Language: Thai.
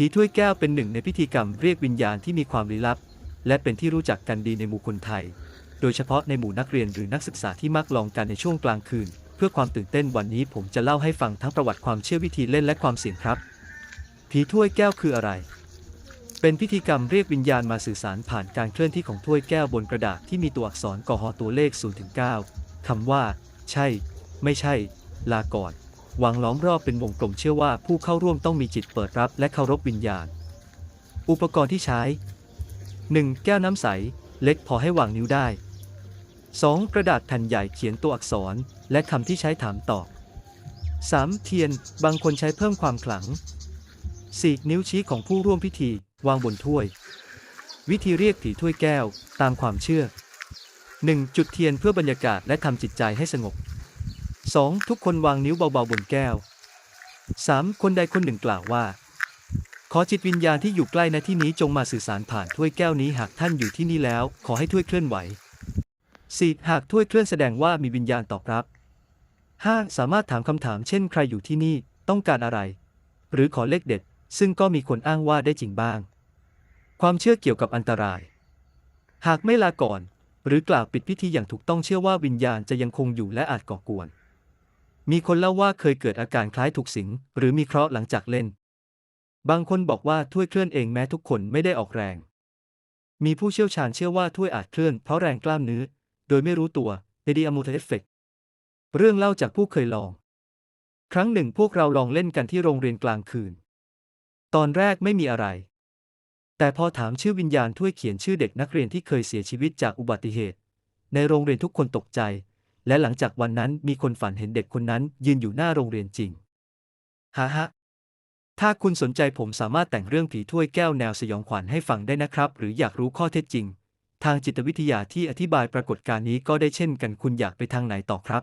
ผีถ้วยแก้วเป็นหนึ่งในพิธีกรรมเรียกวิญญาณที่มีความลี้ลับ และเป็นที่รู้จักกันดีในหมู่คนไทย โดยเฉพาะในหมู่นักเรียนหรือนักศึกษาที่มักลองกันในช่วงกลางคืน เพื่อความตื่นเต้นวันนี้ผมจะเล่าให้ฟังทั้งประวัติความเชื่อวิธีเล่นและความเสี่ยงครับ ผีถ้วยแก้วคืออะไร เป็นพิธีกรรมเรียกวิญญาณมาสื่อสารผ่านการเคลื่อนที่ของถ้วยแก้วบนกระดาษที่มีตัวอักษรกอฮอตัวเลข0ถึง9คำว่า ใช่ ไม่ใช่ ลาก่อน วางล้อมรอบเป็นวงกลมเชื่อว่าผู้เข้าร่วมต้องมีจิตเปิดรับและเคารพวิญญาณ อุปกรณ์ที่ใช้ 1. แก้วน้ำใส เล็กพอให้วางนิ้วได้ 2. กระดาษแผ่นใหญ่เขียนตัวอักษร และคำที่ใช้ถามตอบ 3. เทียน บางคนใช้เพิ่มความขลัง 4. นิ้วชี้ของผู้ร่วมพิธี วางบนถ้วย วิธีเรียกผีถ้วยแก้ว ตามความเชื่อ 1. จุดเทียนเพื่อบรรยากาศและทำจิตใจให้สงบ 2. ทุกคนวางนิ้วเบาๆบนแก้ว 3. คนใดคนหนึ่งกล่าวว่า ขอจิตวิญญาณที่อยู่ใกล้ณที่นี้จงมาสื่อสารผ่านถ้วยแก้วนี้หากท่านอยู่ที่นี่แล้ว ขอให้ถ้วยเคลื่อนไหว 4. หากถ้วยเคลื่อนแสดงว่ามีวิญญาณตอบรับ 5. สามารถถามคำถามเช่นใครอยู่ที่นี่ต้องการอะไร หรือขอเลขเด็ด ซึ่งก็มีคนอ้างว่าได้จริงบ้าง ความเชื่อเกี่ยวกับอันตราย หากไม่ลาก่อน หรือกล่าวปิดพิธีอย่างถูกต้องเชื่อว่าวิญญาณจะยังคงอยู่และอาจก่อกวน มีคนเล่าว่าเคยเกิดอาการคล้ายถูกสิง หรือมีเคราะห์หลังจากเล่น บางคนบอกว่าถ้วยเคลื่อนเองแม้ทุกคนไม่ได้ออกแรง มีผู้เชี่ยวชาญเชื่อว่าถ้วยอาจเคลื่อนเพราะแรงกล้ามเนื้อ โดยไม่รู้ตัวในดีอะมูเทเอฟเฟกเรื่องเล่าจากผู้เคยลอง ครั้งหนึ่งพวกเราลองเล่นกันที่โรงเรียนกลางคืน ตอนแรกไม่มีอะไร แต่พอถามชื่อวิญญาณถ้วยเขียนชื่อเด็กนักเรียนที่เคยเสียชีวิตจากอุบัติเหตุ ในโรงเรียนทุกคนตกใจ และหลังจากวันนั้นมีคนฝันเห็นเด็กคนนั้นยืนอยู่หน้าโรงเรียนจริงฮ่าฮะถ้าคุณสนใจผมสามารถแต่งเรื่องผีถ้วยแก้วแนวสยองขวัญให้ฟังได้นะครับ หรืออยากรู้ข้อเท็จจริง ทางจิตวิทยาที่อธิบายปรากฏการณ์นี้ก็ได้เช่นกันคุณอยากไปทางไหนต่อครับ